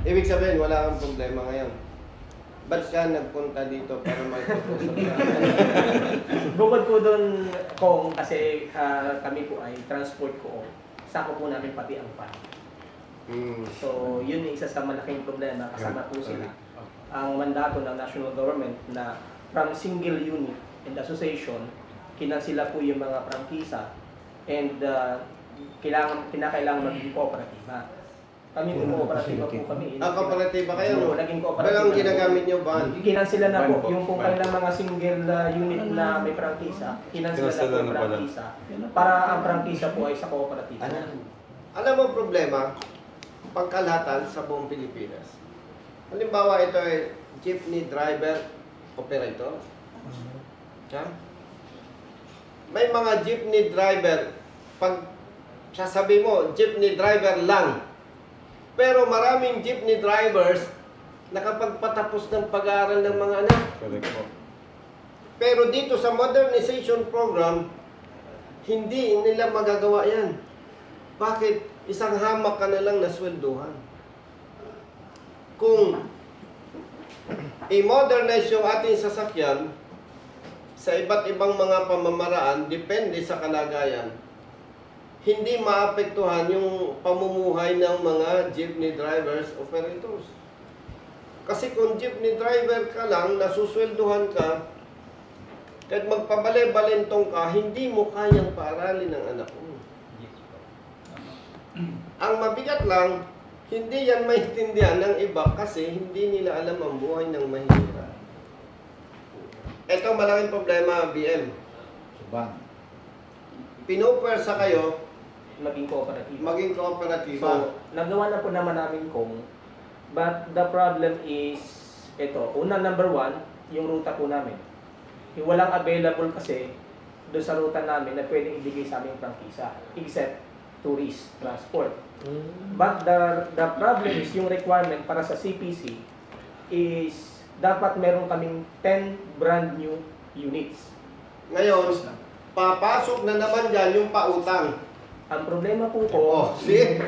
Ibig sabihin, wala kang problema ngayon. Ba't ka nagpunta dito para magpapusap ka? Bukod po doon, kung kasi ah, kami po ay transport ko, sako po namin pati ang pan. Hmm. So, yun yung isa sa malaking problema kasama po sila. Ang mandato ng national government na from single unit and association, kinansila po yung mga prangkisa and uh, kailangan, kinakailangan maging kooperatiba. Kami po kooperatiba po kami. Ah, kooperatiba kayo, Oo, naging kooperatiba. ang ginagamit nyo ba? Kinansila na po yung kung Ban. kailang mga single uh, unit na may prangkisa, kinansila na po pala. prangkisa para ang prangkisa po ay sa kooperatiba. Alam mo ang problema? Pagkalahatan sa buong Pilipinas. Halimbawa, ito ay jeepney driver operator. Ha? May mga jeepney driver, pag sasabi mo, jeepney driver lang. Pero maraming jeepney drivers nakapagpatapos ng pag-aaral ng mga anak. Correct po. Pero dito sa modernization program, hindi nila magagawa yan. Bakit? Isang hamak ka na lang na swelduhan. Kung i-modernize yung ating sasakyan sa iba't ibang mga pamamaraan, depende sa kalagayan, hindi maapektuhan yung pamumuhay ng mga jeepney drivers, operators. Kasi kung jeepney driver ka lang, nasuswelduhan ka, kahit magpabale-balentong ka, hindi mo kayang paaralin ng anak mo. Ang mabigat lang, hindi yan maintindihan ng iba kasi hindi nila alam ang buhay ng mahirap. Ito malaking problema, BM. Bang. Pinupwersa kayo, Maging kooperatiba. maging kooperatiba. So, nagawa na po naman namin kung but the problem is ito, una number one, yung ruta po namin. Yung walang available kasi doon sa ruta namin na pwedeng ibigay sa aming prangkisa except tourist transport. But the the problem is yung requirement para sa CPC is dapat meron kaming 10 brand new units. Ngayon, papasok na naman dyan yung pautang. Ang problema po ko, Oh, see?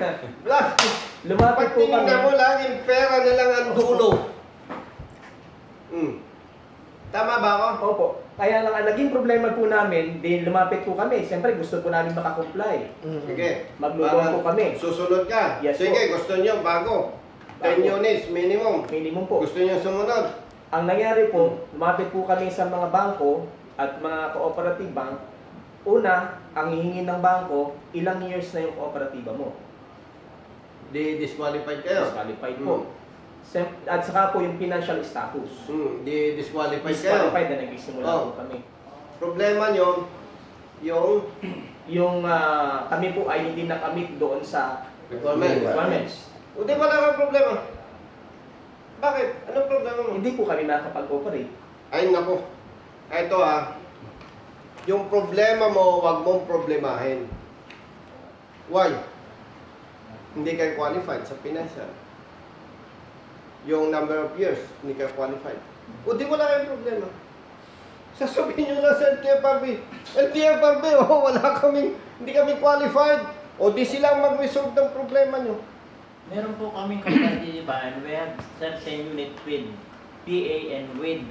Wala. lumapit Pag po kami. tinignan mo laging pera na lang ang dulo. Hmm. Tama ba ako? Opo. Kaya lang, ang naging problema po namin, di lumapit po kami. Siyempre, gusto po namin makakomply. Sige. Maglulong Parang po kami. Susunod ka. Yes Sige, po. gusto nyo bago. 10 Bago. units minimum. Minimum po. Gusto nyo sumunod. Ang nangyari po, lumapit po kami sa mga bangko at mga cooperative bank. Una, ang hihingi ng bangko, ilang years na yung kooperatiba mo. Di disqualified kayo. Disqualified Hmm. po. Sem- At saka po yung financial status. Hmm, di disqualified kayo. Disqualified na nagsimula Oh. po kami. Problema nyo, yung Yung ah, kami po ay hindi nakamit doon sa requirement. requirements. O di wala kang problema. Bakit? Anong problema mo? Hindi po kami makakapag-operate. Ay nako. Ito ah. Yung problema mo, wag mong problemahin. Why? Hindi kayo qualified sa financial. Yung number of years, hindi kayo qualified. O di wala kayong problema. Sasabihin nyo lang sa LTFRB, LTFRB, oh, wala kami, hindi kami qualified. O di sila mag-resolve ng problema nyo. Meron po kaming and we have certain unit with PA and with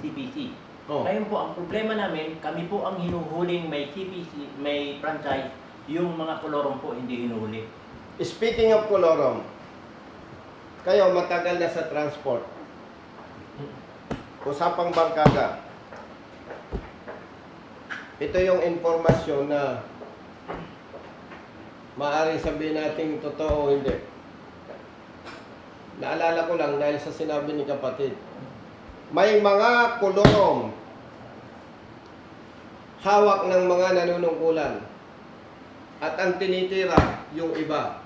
CPC. Oh. Ngayon po, ang problema namin, kami po ang hinuhuling may CPC, may franchise, yung mga kolorong po hindi hinuhuli. Speaking of Colorom, kayo matagal na sa transport. Usapang barkada. Ito yung informasyon na maaaring sabihin natin totoo o hindi. Naalala ko lang dahil sa sinabi ni kapatid. May mga kolorom hawak ng mga nanunungkulan at ang tinitira yung iba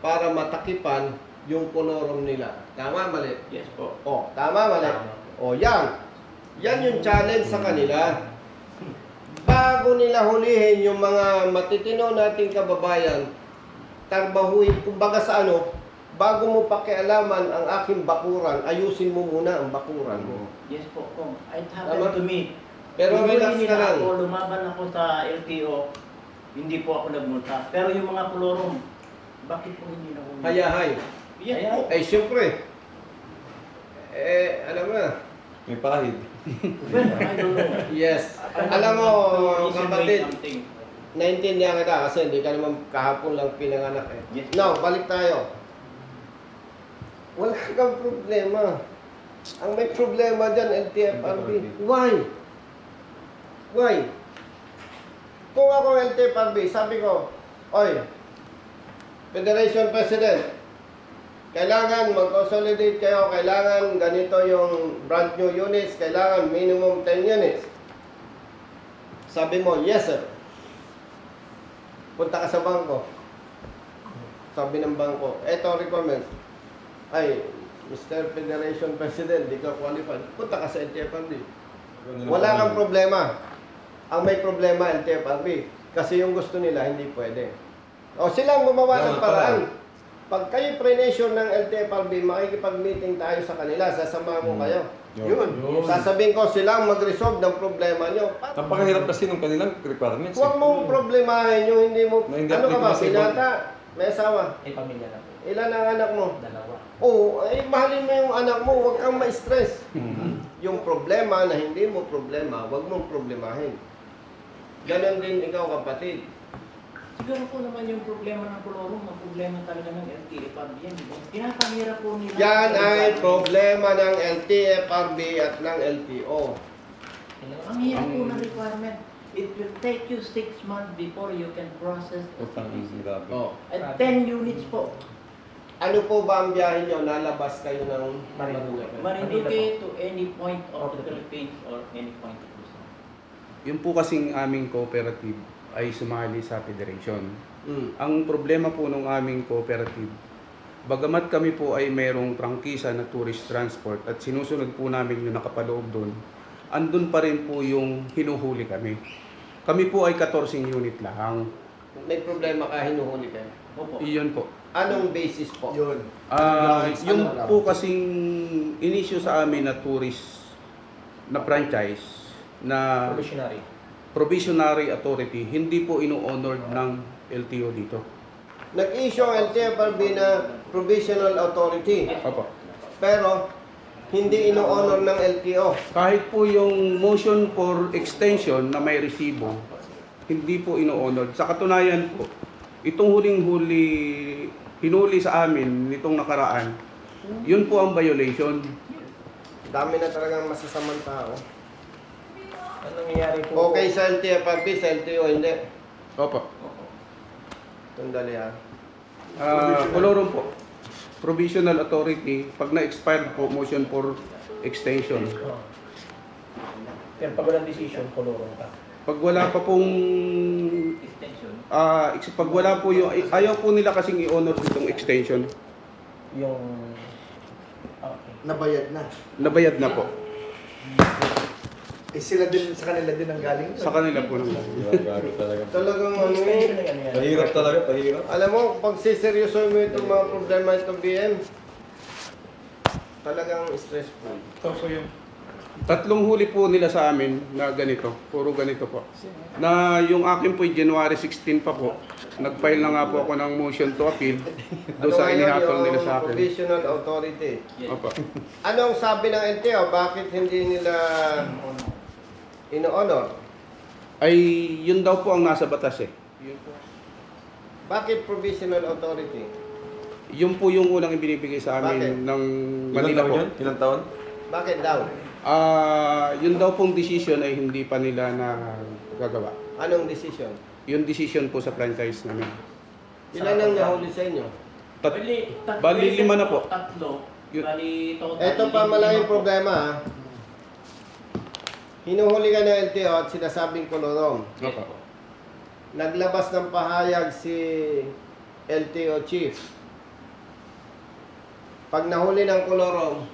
para matakipan yung kolorom nila. Tama, mali? Yes po. O, tama, mali? O, yan. Yan yung challenge sa kanila. Bago nila hulihin yung mga matitino nating kababayan, tarbahuin, kumbaga sa ano, bago mo pakialaman ang aking bakuran, ayusin mo muna ang bakuran mo. Yes po, Kong. It Tama. happened to me. Pero Hinuli relax ka nila lang. Ako, lumaban ako sa LTO, hindi po ako nagmulta. Pero yung mga kolorong, bakit po hindi na Hayahay. Yes Ayan. po. Eh, siyempre. Eh, alam mo na. May pakahid. Well, I don't know. Yes. Alam mo, kapatid, something. naintindihan kita kasi hindi ka naman kahapon lang pinanganak eh. Yes. Now, balik tayo. Wala kang problema. Ang may problema dyan, LTFRB. Why? Why? Kung ako LTFRB, sabi ko, Oy, Federation President, kailangan mag-consolidate kayo, kailangan ganito yung brand new units, kailangan minimum 10 units. Sabi mo, yes sir. Punta ka sa bangko. Sabi ng bangko, eto requirements. Ay, Mr. Federation President, di ka qualified. Punta ka sa LTFRB. Wala kang problema. Ang may problema LTFRB. Kasi yung gusto nila, hindi pwede. O silang gumawa ng paraan. Pag kayo pre-nation ng LTFRB, makikipag-meeting tayo sa kanila, sasama mo Hmm. kayo. Yun. Yun. Sasabihin ko silang mag-resolve ng problema nyo. Pa- Napakahirap kasi ng kanilang requirements. Huwag eh. mong problemahin yung hindi mo... Na hindi ano ka ba? applicable Pinata? May asawa? May pamilya na po. Ilan ang anak mo? Dalawa. Oo, ay mahalin mo yung anak mo, huwag kang ma-stress. Mhm. Yung problema na hindi mo problema, huwag mong problemahin. Ganon din ikaw kapatid. Siguro po naman yung problema ng Colorong, ang problema talaga ng LTFRB yan. di ba? Pinapahirap po nila. Yan ang ay problema ng LTFRB at ng LTO. Ang hirap po ng requirement. It will take you six months before you can process. Oh. At 10 units po. Ano po ba ang biyahe nyo? Nalabas kayo ng Marinduque. Marinduque to any point of the Philippines or any point of. Yung po kasing aming cooperative ay sumali sa federation. Mm. Ang problema po ng aming cooperative, bagamat kami po ay mayroong prangkisa na tourist transport at sinusunod po namin yung nakapaloob doon, andun pa rin po yung hinuhuli kami. Kami po ay 14 unit lang. May problema ka, hinuhuli kayo. Opo. Iyon po. Anong basis po? Yun. Ah, Grounds, yung ano po kasing inisyo sa amin na tourist na franchise na Provisionary. provisionary authority, hindi po ino-honored ng LTO dito. Nag-issue ang LTFRB na provisional authority. Opo. Pero, hindi ino-honor ng LTO. Kahit po yung motion for extension na may resibo, hindi po ino-honored. Sa katunayan po, itong huling-huli, hinuli sa amin nitong nakaraan, yun po ang violation. Dami na talagang masasamang tao. Ano nangyayari po? Okay sa LTFRB, sa LTO hindi. Opo. Sandali ha. Ah, Colorum po. Provisional authority, pag na-expired po, motion for extension. Oh. Pero pag walang decision, kolorong ka. Pag wala pa pong Extension. ah, ex- pag wala po yung ayaw po nila kasing i-honor itong extension. Yung... Okay. nabayad na. Nabayad na po. Eh sila din, sa kanila din ang galing. Sa kanila po nang Grabe talaga. Talagang ano eh. Pahirap talaga, pahirap. Alam mo, pag siseryoso mo itong mga problema itong BM, talagang stressful. Tatlong huli po nila sa amin na ganito, puro ganito po. Na yung akin po January 16 pa po. Nag-file na nga po ako ng motion to appeal doon sa ngayon inihatol nila sa akin. Provisional authority. Yes. Opo. Anong sabi ng LTO? Bakit hindi nila ino-honor? Ay yun daw po ang nasa batas eh. Bakit provisional authority? Yun po yung unang ibinibigay sa Bakit? amin ng Ilang Manila po. Ilang taon? Bakit daw? Ah, yun daw pong decision ay hindi pa nila na gagawa. Anong decision? Yung decision po sa franchise namin. Ilan ang nahuli sa inyo? Tat- Bali, tat- bali lima na po. Tatlo. Yun. Bali, total. Ito pa lima malaking po. problema ha. Hinuhuli ka ng LTO at sinasabing kolorong. Yes Opo. po. Naglabas ng pahayag si LTO chief. Pag nahuli ng kolorong,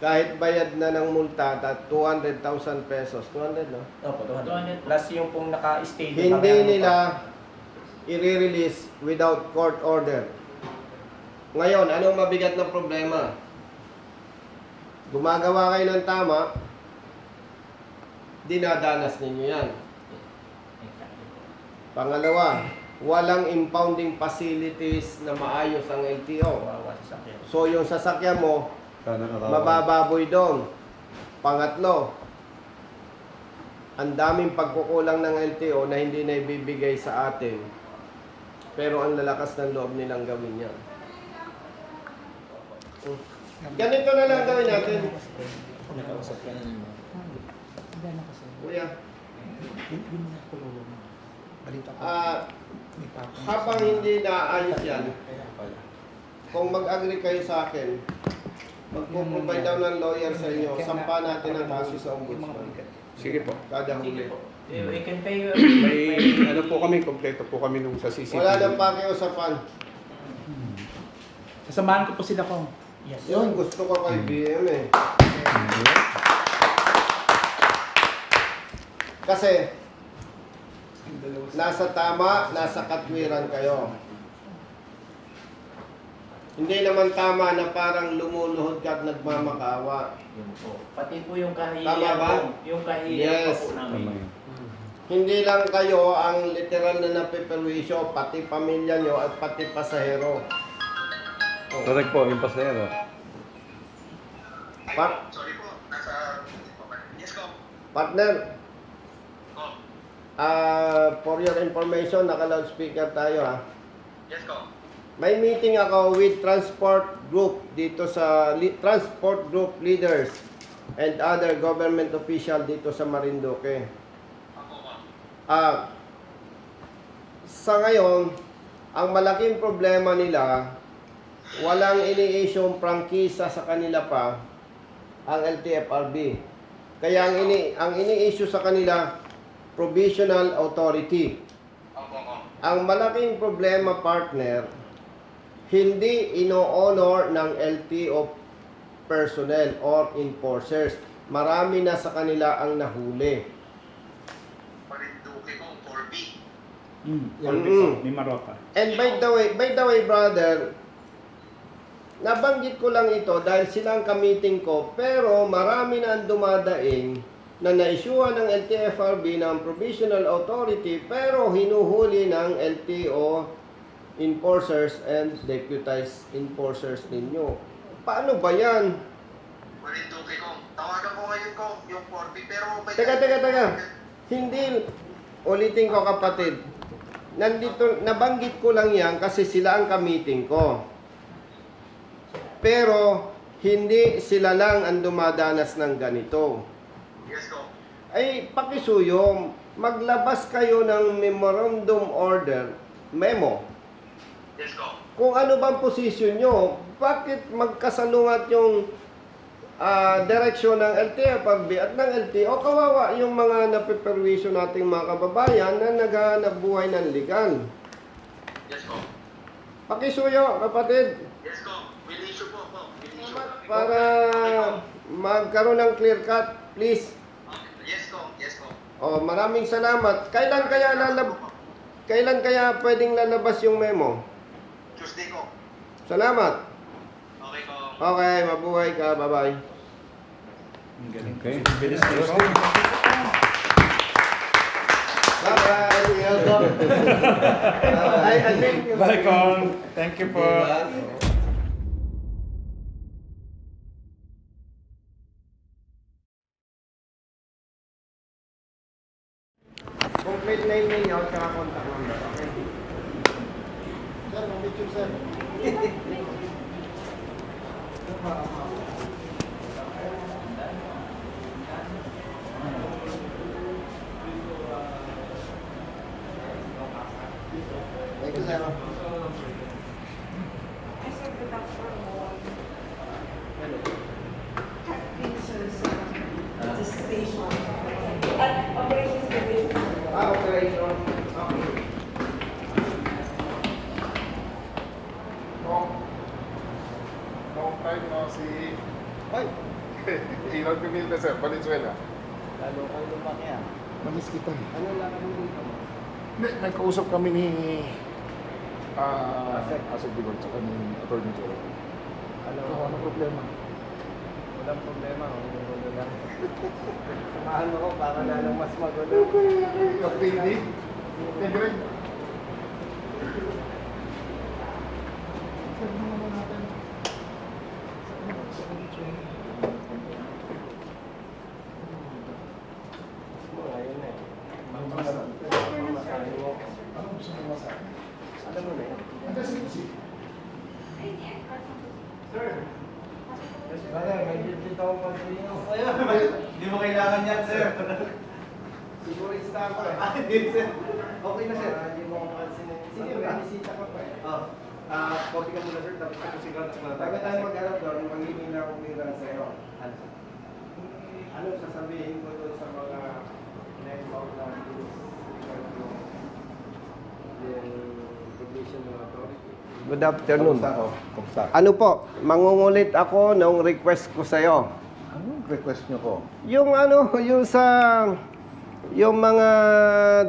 kahit bayad na ng multa at 200,000 pesos, 200 no? Opo, 200. 200. Plus yung pong naka-stay. doon, Hindi nila i-release without court order. Ngayon, anong mabigat na problema? Gumagawa kayo ng tama, dinadanas ninyo yan. Pangalawa, walang impounding facilities na maayos ang LTO. So yung sasakyan mo, mabababoy doon. Pangatlo, ang daming pagkukulang ng LTO na hindi na ibibigay sa atin. Pero ang lalakas ng loob nilang gawin yan. Ganito na lang gawin natin. Nakausap ka na naman. Kuya, Balita ko. ah, May habang hindi naayos yan, Kaya pala. kung mag-agree kayo sa akin, magpo-provide daw ng lawyer sa inyo, sampa natin ang kaso sa ombudsman. Sige po. Kada Sige huli. po. Eh, We can pay you. May ano po kami, kompleto po kami nung sa CCTV. Wala nang pakiusapan. Sasamahan ko po sila ko. Yes. Yun, gusto ko kay BM eh. Kasi, nasa tama, nasa katwiran kayo. Hindi naman tama na parang lumuluhod ka at po. Pati po yung kahihiyan Tama ba? po. Yung kahihiyan Yes. pa po namin. Hindi lang kayo ang literal na napiperwisyo, pati pamilya nyo at pati pasahero. Oh. Correct po, yung pasahero. Par- Sorry po, nasa... Yes, ko. partner, ah for your information, naka-loudspeaker tayo ha. yes, ko. May meeting ako with transport group dito sa transport group leaders and other government official dito sa Marinduque. Ako ba? Ah, sa ngayon, ang malaking problema nila, walang ini-issue prangkisa sa kanila pa ang LTFRB. Kaya ang ini ang ini-issue sa kanila provisional authority. Ang malaking problema partner, hindi ino-honor ng LTO personnel or enforcers. Marami na sa kanila ang nahuli. Parinduki ko, 4B. Mm. Mm. May Maroka. And by the way, by the way brother, nabanggit ko lang ito dahil sila ang kamiting ko, pero marami na ang dumadaing na naisyuhan ng LTFRB ng Provisional Authority pero hinuhuli ng LTO enforcers and deputized enforcers ninyo. Paano ba yan? Parinduki ko. Tawagan ko ngayon ko, yung 4B, pero... Teka, teka, teka. Hindi, ulitin ko kapatid. Nandito, nabanggit ko lang yan kasi sila ang kamiting ko. Pero, hindi sila lang ang dumadanas ng ganito. Yes, ko. Ay, pakisuyo, maglabas kayo ng memorandum order, memo. Yes, ko. Kung ano bang posisyon nyo, bakit magkasalungat yung ah, direksyon ng LTFRB at ng LTO? Kawawa yung mga napiperwisyo nating mga kababayan na naghahanap buhay ng legal. Yes, ko. Pakisuyo, kapatid, Yes, ko. Will issue po ako. Will issue. para magkaroon ng clear cut, please. Yes, ko. Yes, ko. Oh, maraming salamat. Kailan kaya lalab Kailan kaya pwedeng lalabas yung memo? Tuesday ko. Salamat. Okay ko. Okay, mabuhay ka. Bye-bye. Galing. Okay. Bilis nila ko. Bye-bye. Welcome. Bye. Thank you po. Complete name ninyo at saka contact number. Okay? Sir, may picture, sir. Thank you, sir. I served the doctor on cat cases, uh, the station, at operations division. Ah, operation. Okay. Kong. Kong time no si Ay, Pimilda sir, Valenzuela. lalo kang lumaki ah. Namiss kita eh. Ano lang ang dito mo? Hindi, nagkausap kami ni ah uh, Asok Bigor tsaka ni Attorney Joe. Ano? Ano, ano problema? Walang problema. Ang gulo lang. Samahan mo ko para lalong mas magulo. Kapili? Thank you rin. Hindi mo kailangan yan, sir. Sigurista ako eh. Hindi, sir. Okay na, sir. Hindi mo ako pansinin. Sige, may bisita ka pa eh. Oh. Ah, coffee ka muna, sir. Tapos ako sigurado muna. Bago tayo mag-arap doon, magiging na akong clearance sa'yo. Ano sasabihin ko doon sa mga network na Good afternoon. Kumusta? Ano po, mangungulit ako ng request ko sa'yo. Anong request nyo ko? Yung ano, yung sa yung mga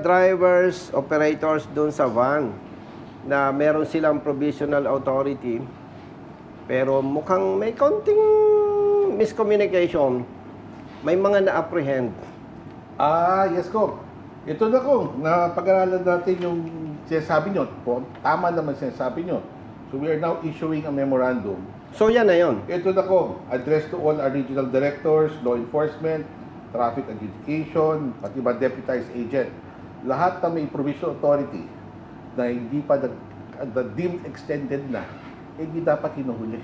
drivers, operators doon sa van na meron silang provisional authority pero mukhang may konting miscommunication. May mga na-apprehend. Ah, yes ko. Ito na ko, napag-aralan natin yung sinasabi nyo. Po, Tama naman sinasabi nyo. So we are now issuing a memorandum. So yan na yon. Ito na ko, address to all our regional directors, law enforcement, traffic adjudication, pati ba deputized agent. Lahat na may provisional authority na hindi pa nag, na deemed extended na, eh, hindi dapat hinuhuli.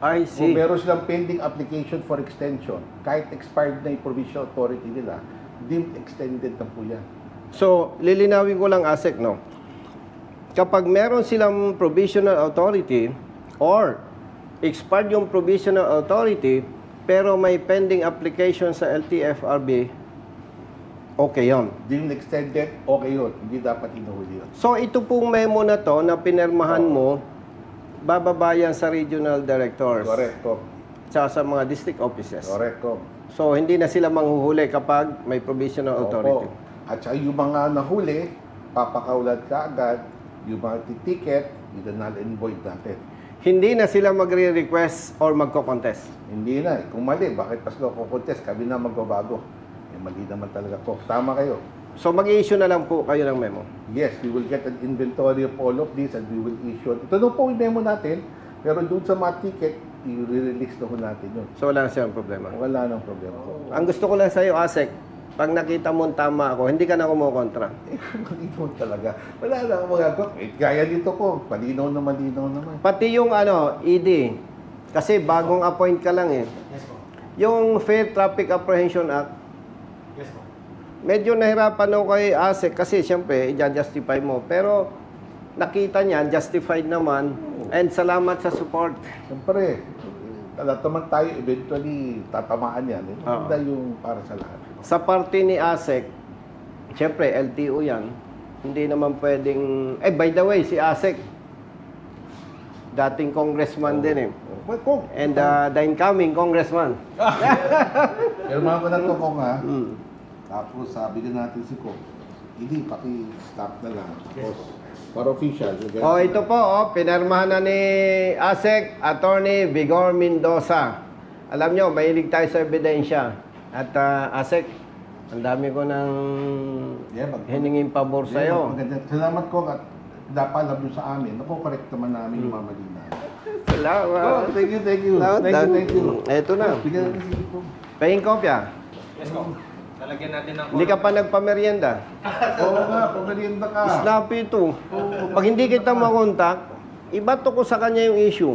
I Kung see. meron silang pending application for extension, kahit expired na yung provisional authority nila, deemed extended na po yan. So, lilinawin ko lang ASEC, no? Kapag meron silang provisional authority or expired yung provisional authority pero may pending application sa LTFRB, okay yon. Deemed extended, okay yun. Hindi dapat hinuhuli yun. So, ito pong memo na to na pinirmahan mo, bababayan sa regional directors Correct ko. tsaka sa mga district offices. Correct ko. So, hindi na sila manghuhuli kapag may provisional authority. Opo. At saka yung mga nahuli, papakaulat ka agad, yung mga ticket, idanal and void natin. Hindi na sila magre-request or magko-contest. Hindi na eh. Kung mali, bakit pas ko contest? Kami na magbabago. Eh, mali naman talaga ko. Tama kayo. So, mag-i-issue na lang po kayo ng memo. Yes, we will get an inventory of all of this and we will issue. Ito na po yung memo natin, pero doon sa mga ticket, i-release na ho natin yun. So, wala na silang problema. Wala nang problema ko. Ang gusto ko lang sa'yo, Asek, pag nakita mo tama ako, hindi ka na kumukontra. Eh, malinaw talaga. Wala na akong magagawa. Eh, gaya dito ko, malinaw na malinaw naman. Pati yung ano, ED, kasi bagong appoint ka lang eh. Yung Fair Traffic Apprehension Act, medyo nahirapan ako kay Asek kasi siyempre, i-justify mo. Pero nakita niya, justified naman. And salamat sa support. Siyempre, lahat naman tayo eventually tatamaan yan. Eh, maganda yung para sa lahat. Sa parte ni Asek, siyempre, LTO yan. Hindi naman pwedeng... Eh, by the way, si Asek, dating congressman din eh. Kung, And uh, the incoming congressman. pero mga ko na to kung ha, Mm. tapos sabi na natin si Kong, hindi, paki-stop na lang. Tapos, para official. Oh, ito po, oh, pinirmahan na ni ASEC, Attorney Vigor Mendoza. Alam nyo, mahilig tayo sa ebidensya. At uh, ASEC, ang dami ko ng Yeah, mag- hiningin pabor Yeah, sa'yo. maganda. Salamat ko at dapat alam nyo sa amin. Naku, correct naman namin yung mamali na. Salamat. Oh, thank you, thank you. Salamat. Thank you, thank you. Ito na. Bigyan natin si Kong. Pahing kopya. Yes, ko. Lalagyan natin ng Hindi ka pa nagpamerienda. Oo nga, pamerienda ka. Snappy ito. Pag hindi kita makontak, ibato ko sa kanya yung issue.